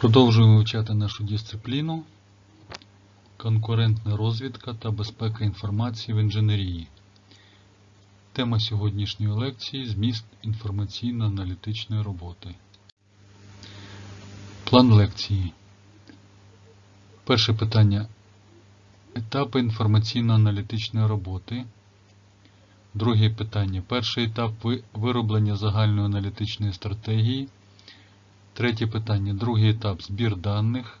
Продовжуємо вивчати нашу дисципліну конкурентна розвідка та безпека інформації в інженерії. Тема сьогоднішньої лекції зміст інформаційно-аналітичної роботи. План лекції. Перше питання. Етапи інформаційно-аналітичної роботи. Друге питання. Перший етап вироблення загальної аналітичної стратегії. Третє питання. Другий етап збір даних.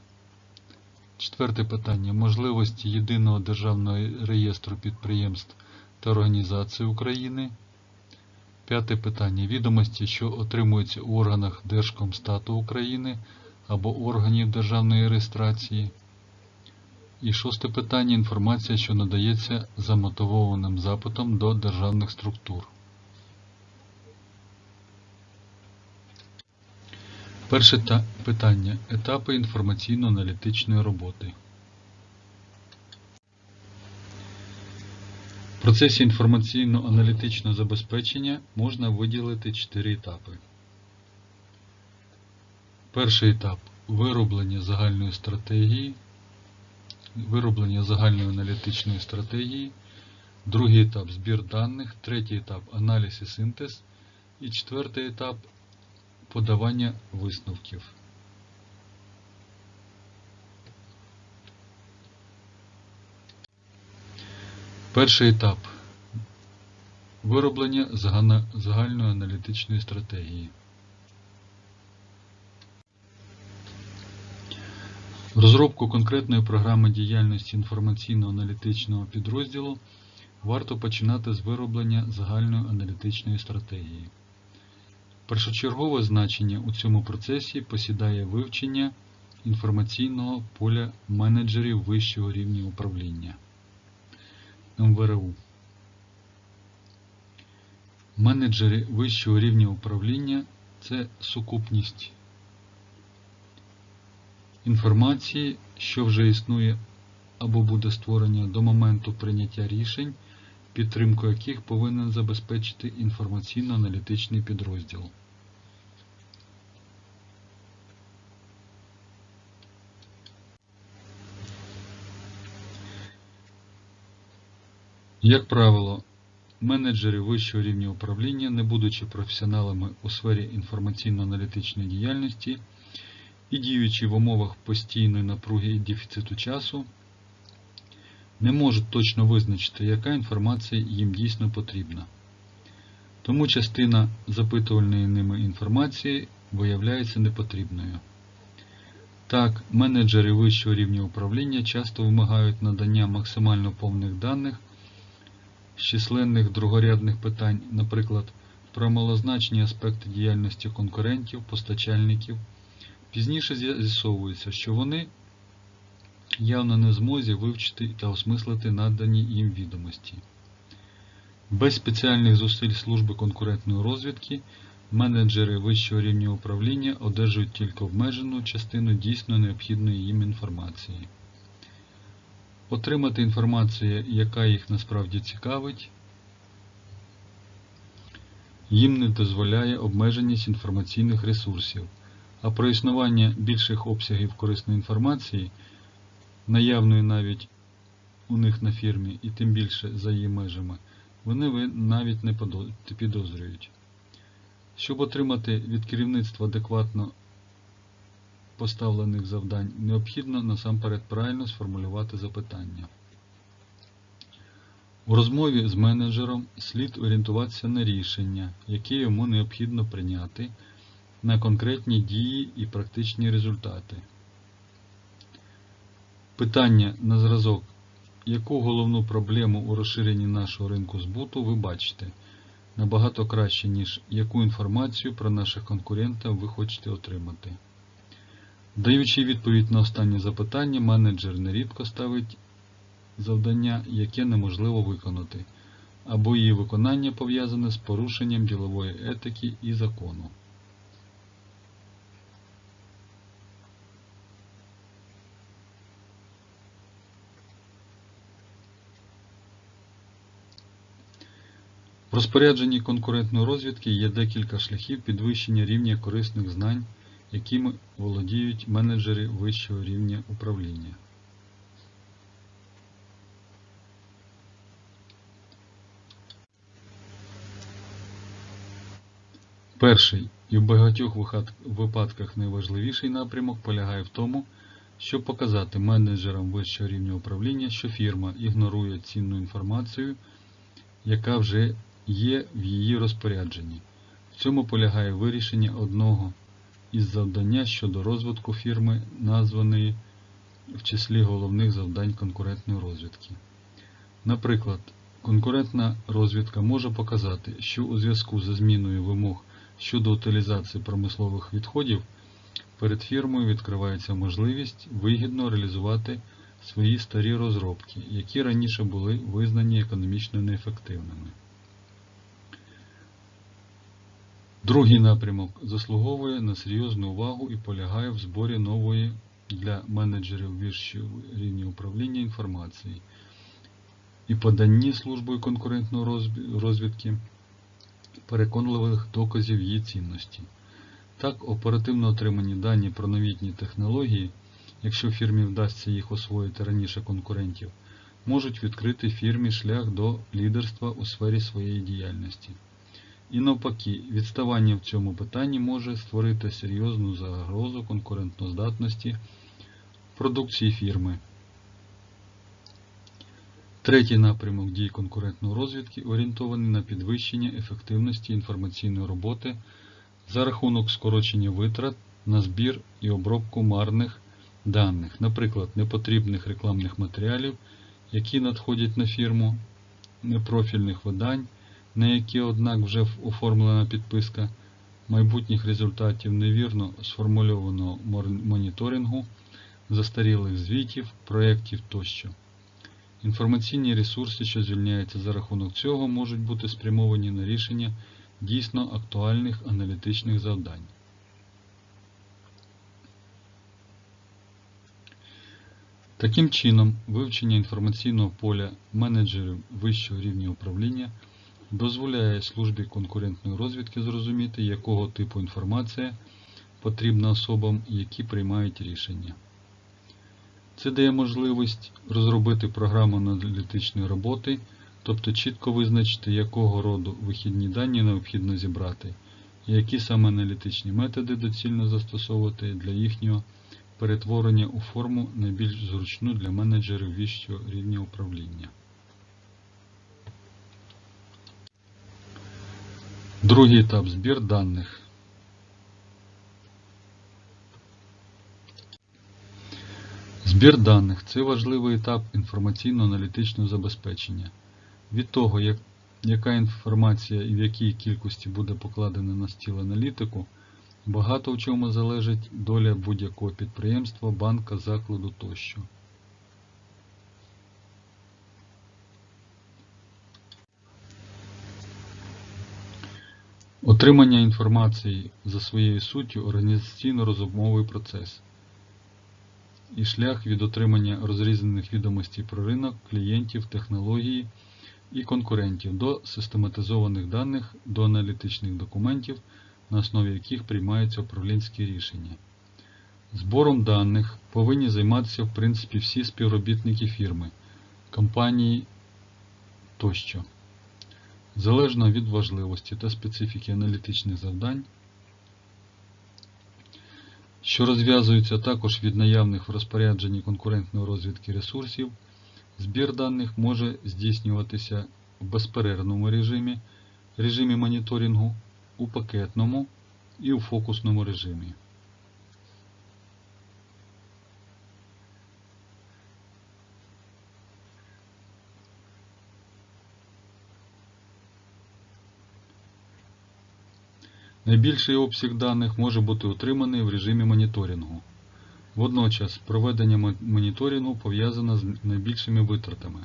Четверте питання. Можливості єдиного державного реєстру підприємств та організацій України. П'яте питання. Відомості, що отримуються у органах Держкомстату України або органів державної реєстрації. І шосте питання. Інформація, що надається за мотивованим запитом до державних структур. Перше та- питання. Етапи інформаційно-аналітичної роботи. В процесі інформаційно-аналітичного забезпечення можна виділити чотири етапи. Перший етап вироблення загальної стратегії, вироблення загальної аналітичної стратегії, другий етап збір даних, третій етап аналіз і синтез і четвертий етап подавання висновків. Перший етап вироблення загальної аналітичної стратегії. Розробку конкретної програми діяльності інформаційно-аналітичного підрозділу варто починати з вироблення загальної аналітичної стратегії. Першочергове значення у цьому процесі посідає вивчення інформаційного поля менеджерів вищого рівня управління МВРУ. Менеджери вищого рівня управління це сукупність інформації, що вже існує або буде створення до моменту прийняття рішень, підтримку яких повинен забезпечити інформаційно-аналітичний підрозділ. Як правило, менеджери вищого рівня управління, не будучи професіоналами у сфері інформаційно-аналітичної діяльності і діючи в умовах постійної напруги і дефіциту часу, не можуть точно визначити, яка інформація їм дійсно потрібна. Тому частина запитувальної ними інформації виявляється непотрібною. Так, менеджери вищого рівня управління часто вимагають надання максимально повних даних з численних другорядних питань, наприклад, про малозначні аспекти діяльності конкурентів, постачальників. Пізніше з'ясовується, що вони явно не змозі вивчити та осмислити надані їм відомості. Без спеціальних зусиль служби конкурентної розвідки менеджери вищого рівня управління одержують тільки обмежену частину дійсно необхідної їм інформації. Отримати інформацію, яка їх насправді цікавить, їм не дозволяє обмеженість інформаційних ресурсів, а про існування більших обсягів корисної інформації, наявної навіть у них на фірмі і тим більше за її межами, вони навіть не підозрюють. Щоб отримати від керівництва адекватно поставлених завдань, необхідно насамперед правильно сформулювати запитання. У розмові з менеджером слід орієнтуватися на рішення, яке йому необхідно прийняти, на конкретні дії і практичні результати. Питання на зразок, яку головну проблему у розширенні нашого ринку збуту ви бачите, набагато краще, ніж яку інформацію про наших конкурентів ви хочете отримати. Даючи відповідь на останнє запитання, менеджер нерідко ставить завдання, яке неможливо виконати, або її виконання пов'язане з порушенням ділової етики і закону. В розпорядженні конкурентної розвідки є декілька шляхів підвищення рівня корисних знань якими володіють менеджери вищого рівня управління. Перший і в багатьох випадках найважливіший напрямок полягає в тому, щоб показати менеджерам вищого рівня управління, що фірма ігнорує цінну інформацію, яка вже є в її розпорядженні. В цьому полягає вирішення одного із завдання щодо розвитку фірми, названої в числі головних завдань конкурентної розвідки. Наприклад, конкурентна розвідка може показати, що у зв'язку зі зміною вимог щодо утилізації промислових відходів перед фірмою відкривається можливість вигідно реалізувати свої старі розробки, які раніше були визнані економічно неефективними. Другий напрямок заслуговує на серйозну увагу і полягає в зборі нової для менеджерів вищого рівня управління інформації і поданні службою конкурентної розвідки переконливих доказів її цінності. Так, оперативно отримані дані про новітні технології, якщо фірмі вдасться їх освоїти раніше конкурентів, можуть відкрити фірмі шлях до лідерства у сфері своєї діяльності. І навпаки, відставання в цьому питанні може створити серйозну загрозу конкурентноздатності продукції фірми. Третій напрямок дій конкурентної розвідки орієнтований на підвищення ефективності інформаційної роботи за рахунок скорочення витрат на збір і обробку марних даних, наприклад, непотрібних рекламних матеріалів, які надходять на фірму, непрофільних видань, на які, однак, вже оформлена підписка, майбутніх результатів невірно сформульованого моніторингу, застарілих звітів, проєктів тощо. Інформаційні ресурси, що звільняються за рахунок цього, можуть бути спрямовані на рішення дійсно актуальних аналітичних завдань. Таким чином, вивчення інформаційного поля менеджерів вищого рівня управління дозволяє службі конкурентної розвідки зрозуміти, якого типу інформація потрібна особам, які приймають рішення. Це дає можливість розробити програму аналітичної роботи, тобто чітко визначити, якого роду вихідні дані необхідно зібрати, і які саме аналітичні методи доцільно застосовувати для їхнього перетворення у форму найбільш зручну для менеджерів вищого рівня управління. Другий етап збір даних. Збір даних це важливий етап інформаційно-аналітичного забезпечення. Від того, як, яка інформація і в якій кількості буде покладена на стіл аналітику, багато в чому залежить доля будь-якого підприємства, банка, закладу тощо. Отримання інформації за своєю суттю організаційно-розумовий процес і шлях від отримання розрізнених відомостей про ринок, клієнтів, технології і конкурентів до систематизованих даних, до аналітичних документів, на основі яких приймаються управлінські рішення. Збором даних повинні займатися в принципі всі співробітники фірми, компанії тощо. Залежно від важливості та специфіки аналітичних завдань, що розв'язуються також від наявних в розпорядженні конкурентної розвідки ресурсів, збір даних може здійснюватися в безперервному режимі, режимі моніторингу, у пакетному і у фокусному режимі. Найбільший обсяг даних може бути отриманий в режимі моніторингу. Водночас, проведення моніторингу пов'язано з найбільшими витратами,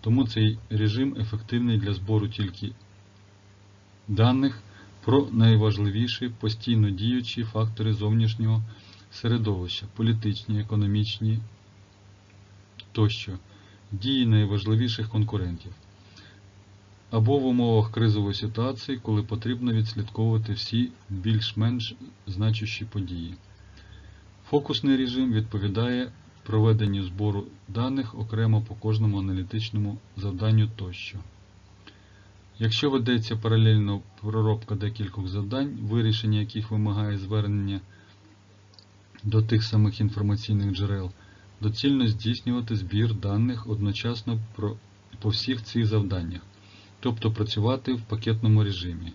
тому цей режим ефективний для збору тільки даних про найважливіші постійно діючі фактори зовнішнього середовища, політичні, економічні тощо, дії найважливіших конкурентів. Або в умовах кризової ситуації, коли потрібно відслідковувати всі більш-менш значущі події. Фокусний режим відповідає проведенню збору даних окремо по кожному аналітичному завданню тощо. Якщо ведеться паралельно проробка декількох завдань, вирішення яких вимагає звернення до тих самих інформаційних джерел, доцільно здійснювати збір даних одночасно по всіх цих завданнях, тобто працювати в пакетному режимі.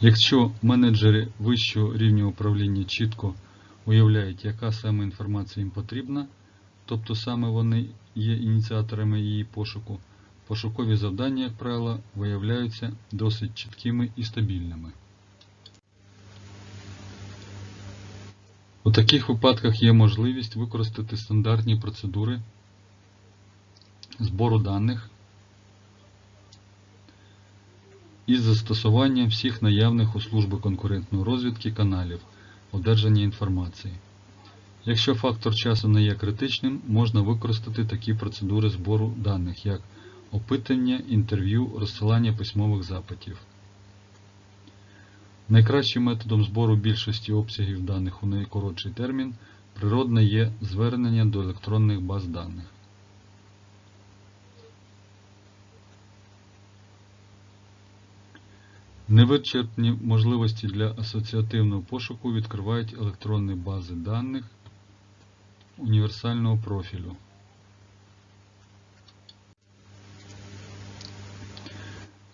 Якщо менеджери вищого рівня управління чітко уявляють, яка саме інформація їм потрібна, тобто саме вони є ініціаторами її пошуку, пошукові завдання, як правило, виявляються досить чіткими і стабільними. У таких випадках є можливість використати стандартні процедури збору даних із застосуванням всіх наявних у служби конкурентної розвідки каналів одержання інформації. Якщо фактор часу не є критичним, можна використати такі процедури збору даних, як опитання, інтерв'ю, розсилання письмових запитів. Найкращим методом збору більшості обсягів даних у найкоротший термін природне є звернення до електронних баз даних. Невичерпні можливості для асоціативного пошуку відкривають електронні бази даних універсального профілю.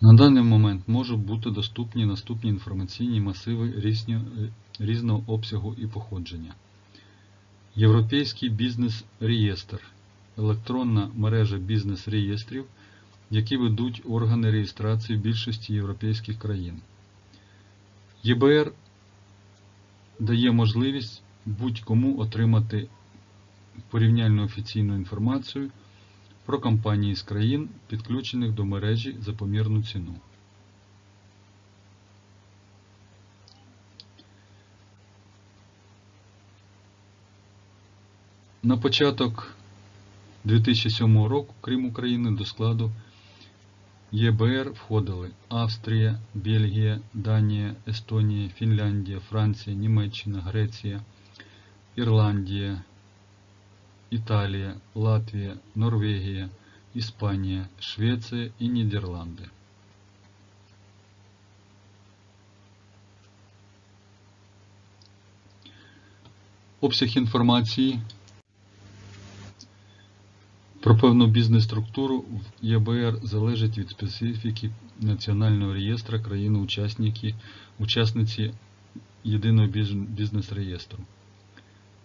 На даний момент можуть бути доступні наступні інформаційні масиви різного обсягу і походження. Європейський бізнес-реєстр електронна мережа бізнес-реєстрів, які ведуть органи реєстрації в більшості європейських країн. ЄБР дає можливість будь-кому отримати порівняльну офіційну інформацію про компанії з країн, підключених до мережі за помірну ціну. На початок 2007 року, крім України, до складу ЄБР входили Австрія, Бельгія, Данія, Естонія, Фінляндія, Франція, Німеччина, Греція, Ірландія, Італія, Латвія, Норвегія, Іспанія, Швеція і Нідерланди. Обсяг інформації про певну бізнес-структуру в ЄБР залежить від специфіки Національного реєстра країни-учасники, учасниці єдиного бізнес-реєстру.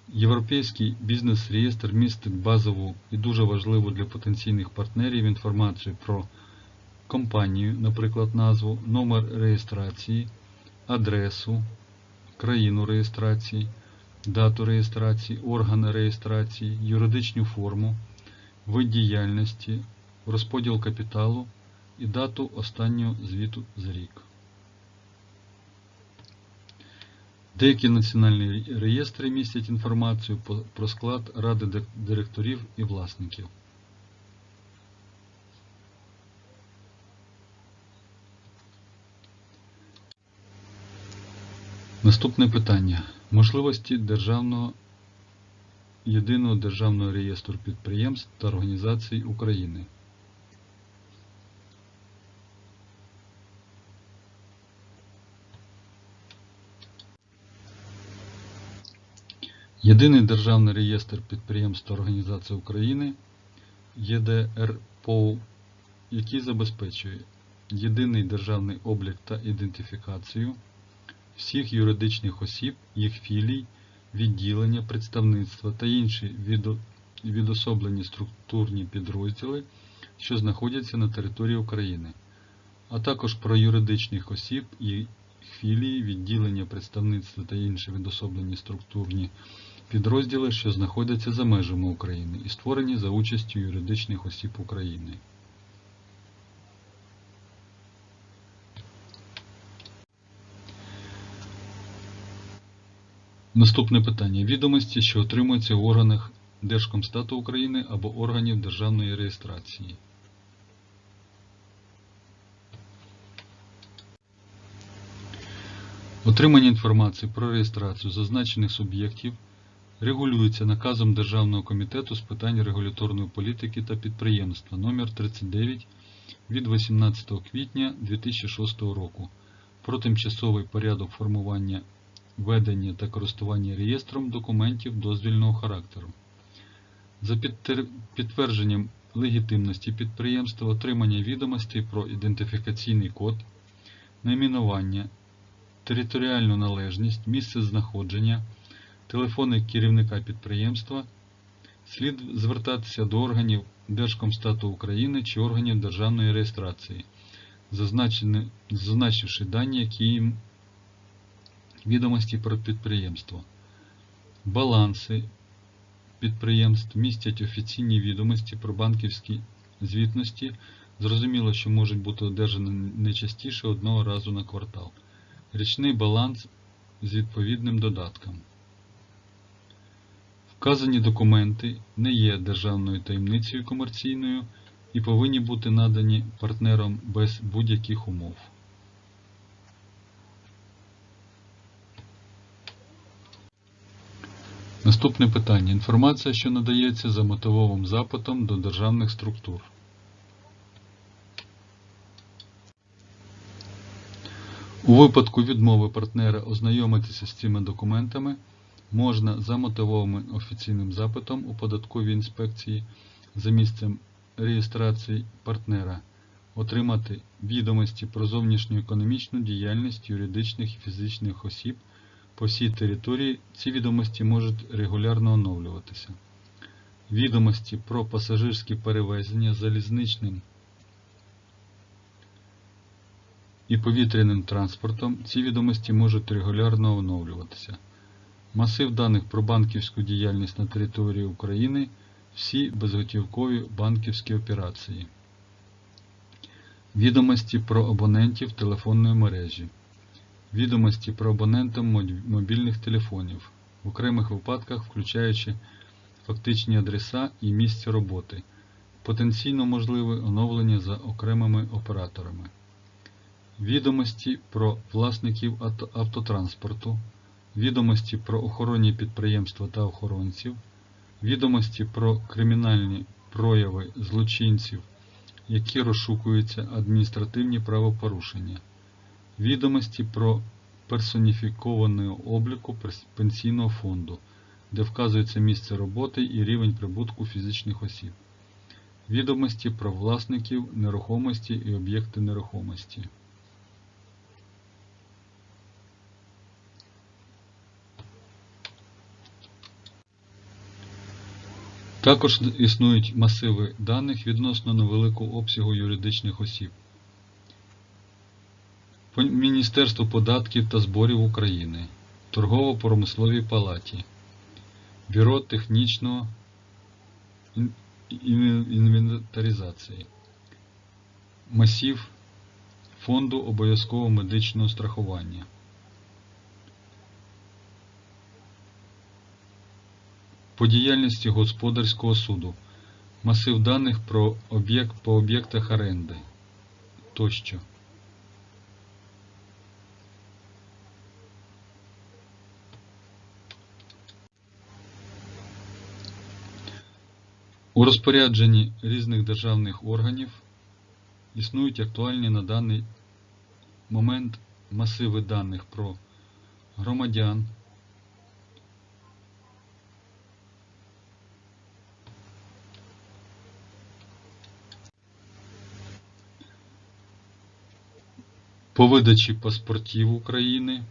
Європейський бізнес-реєстр містить базову і дуже важливу для потенційних партнерів інформацію про компанію, наприклад, назву, номер реєстрації, адресу, країну реєстрації, дату реєстрації, органи реєстрації, юридичну форму, вид діяльності, розподіл капіталу і дату останнього звіту за рік. Деякі національні реєстри містять інформацію про склад ради директорів і власників. Наступне питання. Можливості державного єдиного державного реєстру підприємств та організацій України. Єдиний державний реєстр підприємств та організацій України ЄДРПОУ, який забезпечує єдиний державний облік та ідентифікацію всіх юридичних осіб, їх філій, відділення, представництва та інші відособлені структурні підрозділи, що знаходяться на території України, а також про юридичних осіб, їх філії, відділення, представництва та інші відособлені структурні підрозділи, що знаходяться за межами України і створені за участю юридичних осіб України. Наступне питання. Відомості, що отримуються в органах Держкомстату України або органів державної реєстрації. Отримання інформації про реєстрацію зазначених суб'єктів регулюється наказом Державного комітету з питань регуляторної політики та підприємства номер 39 від 18 квітня 2006 року про тимчасовий порядок формування, ведення та користування реєстром документів дозвільного характеру. За підтвердженням легітимності підприємства отримання відомостей про ідентифікаційний код, найменування, територіальну належність, місце знаходження, телефони керівника підприємства, слід звертатися до органів Держкомстату України чи органів державної реєстрації, зазначивши дані, які їм відомості про підприємство. Баланси підприємств містять офіційні відомості про банківські звітності. Зрозуміло, що можуть бути одержані не частіше одного разу на квартал. Річний баланс з відповідним додатком. Вказані документи не є державною таємницею комерційною і повинні бути надані партнерам без будь-яких умов. Наступне питання. Інформація, що надається за мотивовим запитом до державних структур. У випадку відмови партнера ознайомитися з цими документами можна за мотивованим офіційним запитом у податковій інспекції за місцем реєстрації партнера отримати відомості про зовнішню економічну діяльність юридичних і фізичних осіб по всій території. Ці відомості можуть регулярно оновлюватися. Відомості про пасажирські перевезення залізничним і повітряним транспортом. Ці відомості можуть регулярно оновлюватися. Масив даних про банківську діяльність на території України, всі безготівкові банківські операції. Відомості про абонентів телефонної мережі. Відомості про абонентів мобі- мобільних телефонів, в окремих випадках включаючи фактичні адреса і місце роботи. Потенційно можливе оновлення за окремими операторами. Відомості про власників автотранспорту, відомості про охоронні підприємства та охоронців, відомості про кримінальні прояви злочинців, які розшукуються адміністративні правопорушення, відомості про персоніфікованого обліку пенсійного фонду, де вказується місце роботи і рівень прибутку фізичних осіб, відомості про власників нерухомості і об'єкти нерухомості. Також існують масиви даних відносно невеликого обсягу юридичних осіб. Міністерство податків та зборів України, Торгово-промисловій палаті, Бюро технічного ін- ін- інвентаризації, масів Фонду обов'язкового медичного страхування. По діяльності господарського суду. Масив даних про об'єкт по об'єктах оренди тощо. У розпорядженні різних державних органів існують актуальні на даний момент масиви даних про громадян, по видачі паспортів України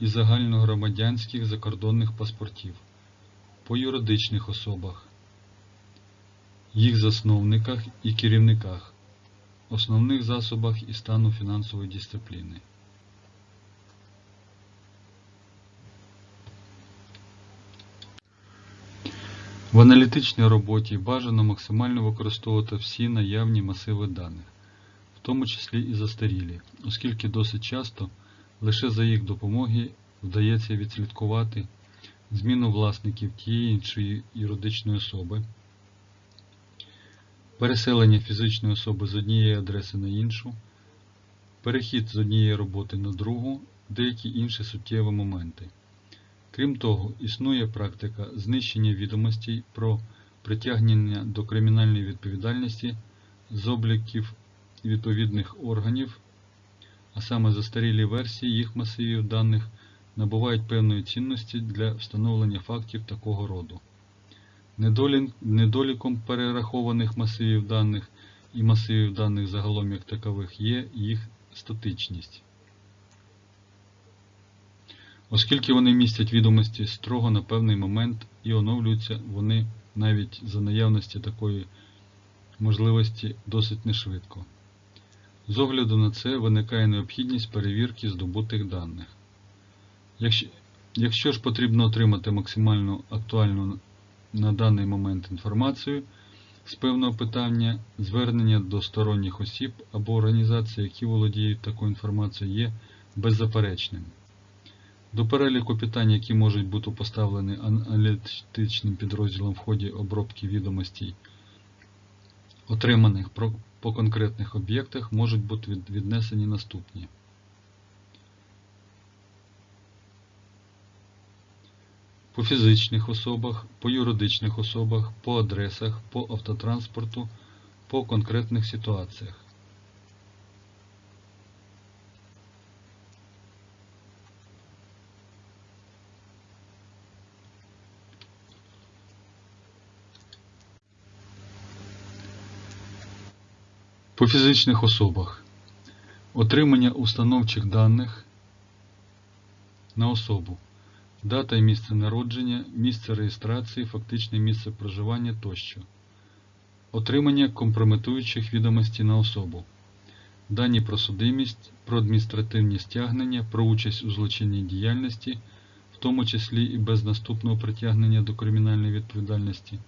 і загальногромадянських закордонних паспортів, по юридичних особах, їх засновниках і керівниках, основних засобах і стану фінансової дисципліни. В аналітичній роботі бажано максимально використовувати всі наявні масиви даних, в тому числі і застарілі, оскільки досить часто лише за їх допомоги вдається відслідкувати зміну власників тієї іншої юридичної особи, переселення фізичної особи з однієї адреси на іншу, перехід з однієї роботи на другу, деякі інші суттєві моменти. Крім того, існує практика знищення відомостей про притягнення до кримінальної відповідальності з обліків відповідних органів, а саме застарілі версії їх масивів даних набувають певної цінності для встановлення фактів такого роду. Недолі- Недоліком перерахованих масивів даних і масивів даних загалом як такових є їх статичність. Оскільки вони містять відомості строго на певний момент і оновлюються вони навіть за наявності такої можливості досить нешвидко. З огляду на це виникає необхідність перевірки здобутих даних. Якщо ж потрібно отримати максимально актуальну на даний момент інформацію з певного питання, звернення до сторонніх осіб або організацій, які володіють такою інформацією, є беззаперечним. До переліку питань, які можуть бути поставлені аналітичним підрозділом в ході обробки відомостей, отриманих по конкретних об'єктах, можуть бути віднесені наступні. По фізичних особах, по юридичних особах, по адресах, по автотранспорту, по конкретних ситуаціях. По фізичних особах. Отримання установчих даних на особу. Дата і місце народження, місце реєстрації, фактичне місце проживання тощо. Отримання компрометуючих відомостей на особу. Дані про судимість, про адміністративні стягнення, про участь у злочинній діяльності, в тому числі і без наступного притягнення до кримінальної відповідальності,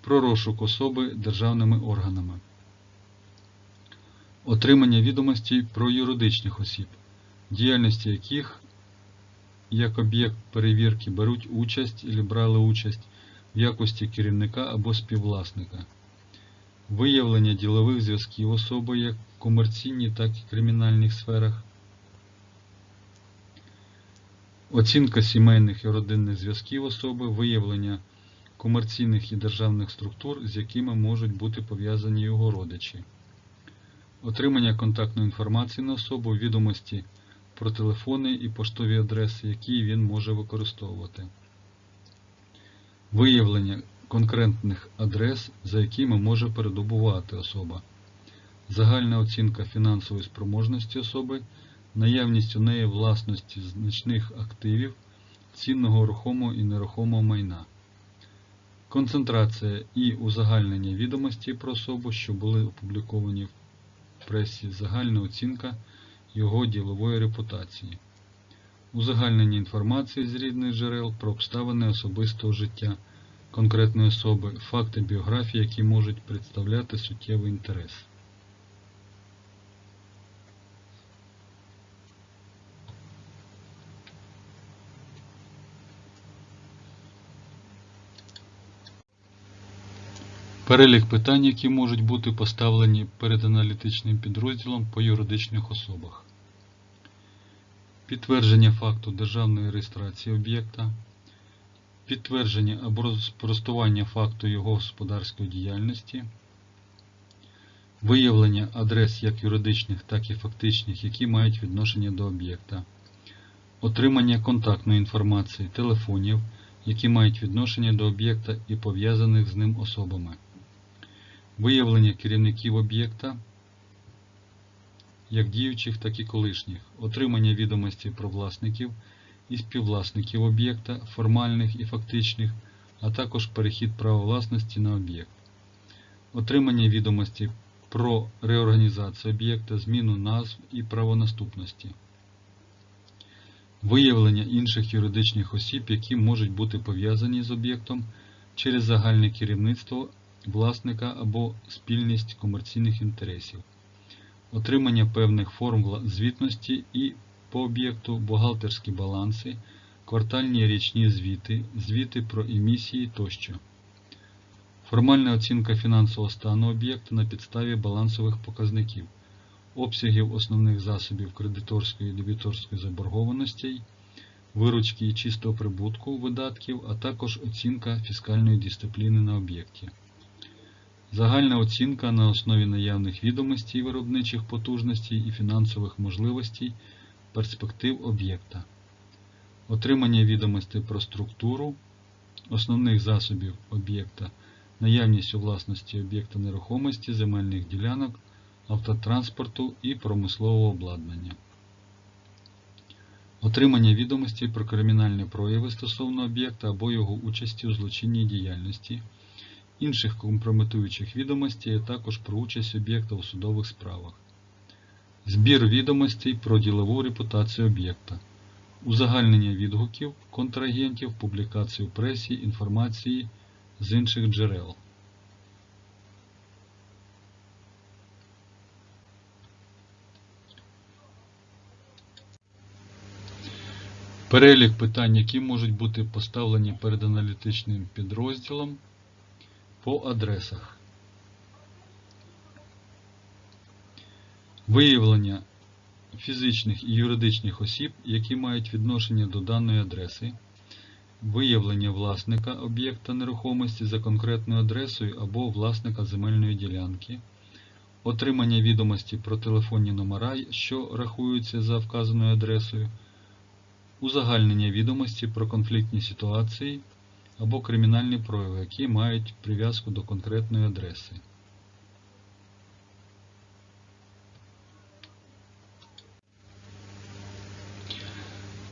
про розшук особи державними органами. Отримання відомостей про юридичних осіб, діяльності яких як об'єкт перевірки беруть участь або брали участь в якості керівника або співвласника. Виявлення ділових зв'язків особи як в комерційній, так і кримінальних сферах. Оцінка сімейних і родинних зв'язків особи, виявлення комерційних і державних структур, з якими можуть бути пов'язані його родичі. Отримання контактної інформації на особу, відомості про телефони і поштові адреси, які він може використовувати. Виявлення конкретних адрес, за якими може передобувати особа. Загальна оцінка фінансової спроможності особи, наявність у неї власності значних активів, цінного рухомого і нерухомого майна. Концентрація і узагальнення відомостей про особу, що були опубліковані в пресі, загальна оцінка його ділової репутації, узагальнення інформації з рідних джерел про обставини особистого життя конкретної особи, факти біографії, які можуть представляти суттєвий інтерес. Перелік питань, які можуть бути поставлені перед аналітичним підрозділом по юридичних особах. Підтвердження факту державної реєстрації об'єкта. Підтвердження або спростування факту його господарської діяльності. Виявлення адрес як юридичних, так і фактичних, які мають відношення до об'єкта. Отримання контактної інформації телефонів, які мають відношення до об'єкта і пов'язаних з ним особами. Виявлення керівників об'єкта, як діючих, так і колишніх, отримання відомостей про власників і співвласників об'єкта, формальних і фактичних, а також перехід права власності на об'єкт, отримання відомостей про реорганізацію об'єкта, зміну назв і правонаступності, виявлення інших юридичних осіб, які можуть бути пов'язані з об'єктом через загальне керівництво власника або спільність комерційних інтересів, отримання певних форм звітності і по об'єкту бухгалтерські баланси, квартальні річні звіти, звіти про емісії тощо. Формальна оцінка фінансового стану об'єкта на підставі балансових показників, обсягів основних засобів кредиторської і дебіторської заборгованостей, виручки і чистого прибутку видатків, а також оцінка фіскальної дисципліни на об'єкті. Загальна оцінка на основі наявних відомостей виробничих потужностей і фінансових можливостей перспектив об'єкта. Отримання відомостей про структуру основних засобів об'єкта, наявність у власності об'єкта нерухомості, земельних ділянок, автотранспорту і промислового обладнання. Отримання відомостей про кримінальні прояви стосовно об'єкта або його участі у злочинній діяльності, інших компрометуючих відомостей, а також про участь об'єкта у судових справах. Збір відомостей про ділову репутацію об'єкта. Узагальнення відгуків контрагентів, публікацію в пресі, інформації з інших джерел. Перелік питань, які можуть бути поставлені перед аналітичним підрозділом по адресах. Виявлення фізичних і юридичних осіб, які мають відношення до даної адреси, виявлення власника об'єкта нерухомості за конкретною адресою або власника земельної ділянки, отримання відомості про телефонні номера, що рахуються за вказаною адресою, узагальнення відомості про конфліктні ситуації або кримінальні прояви, які мають прив'язку до конкретної адреси.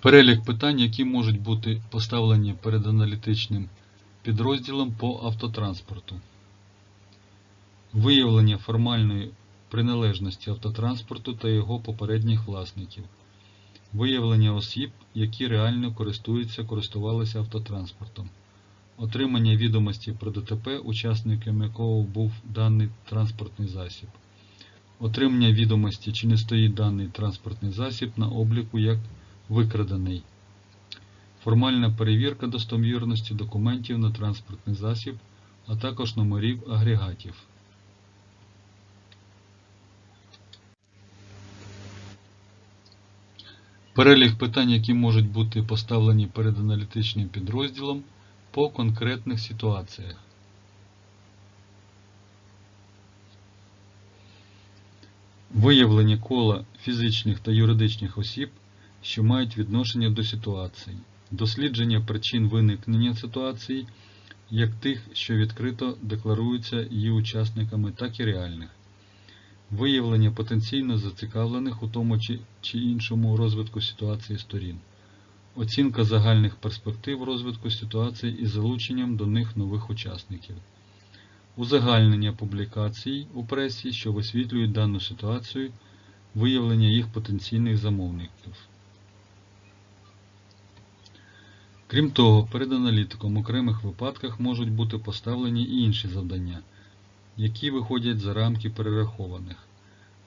Перелік питань, які можуть бути поставлені перед аналітичним підрозділом по автотранспорту. Виявлення формальної приналежності автотранспорту та його попередніх власників. Виявлення осіб, які реально користуються, користувалися автотранспортом. Отримання відомості про ДТП, учасником якого був даний транспортний засіб. Отримання відомості, чи не стоїть даний транспортний засіб на обліку як викрадений. Формальна перевірка достовірності документів на транспортний засіб, а також номерів агрегатів. Перелік питань, які можуть бути поставлені перед аналітичним підрозділом по конкретних ситуаціях. Виявлення кола фізичних та юридичних осіб, що мають відношення до ситуації, дослідження причин виникнення ситуації, як тих, що відкрито декларуються її учасниками, так і реальних, виявлення потенційно зацікавлених у тому чи, чи іншому розвитку ситуації сторін, оцінка загальних перспектив розвитку ситуації із залученням до них нових учасників. Узагальнення публікацій у пресі, що висвітлюють дану ситуацію, виявлення їх потенційних замовників. Крім того, перед аналітиком в окремих випадках можуть бути поставлені і інші завдання, які виходять за рамки перерахованих.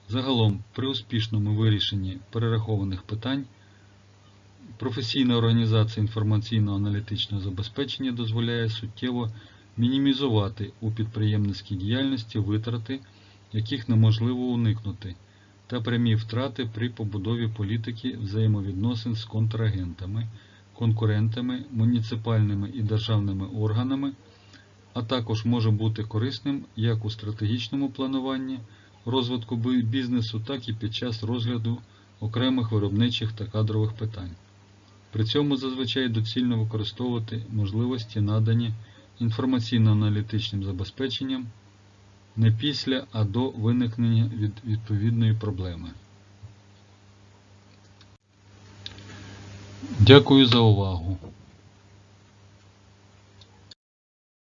Загалом, при успішному вирішенні перерахованих питань, професійна організація інформаційно-аналітичного забезпечення дозволяє суттєво мінімізувати у підприємницькій діяльності витрати, яких неможливо уникнути, та прямі втрати при побудові політики взаємовідносин з контрагентами, конкурентами, муніципальними і державними органами, а також може бути корисним як у стратегічному плануванні розвитку бізнесу, так і під час розгляду окремих виробничих та кадрових питань. При цьому зазвичай доцільно використовувати можливості, надані інформаційно-аналітичним забезпеченням не після, а до виникнення від відповідної проблеми. Дякую за увагу.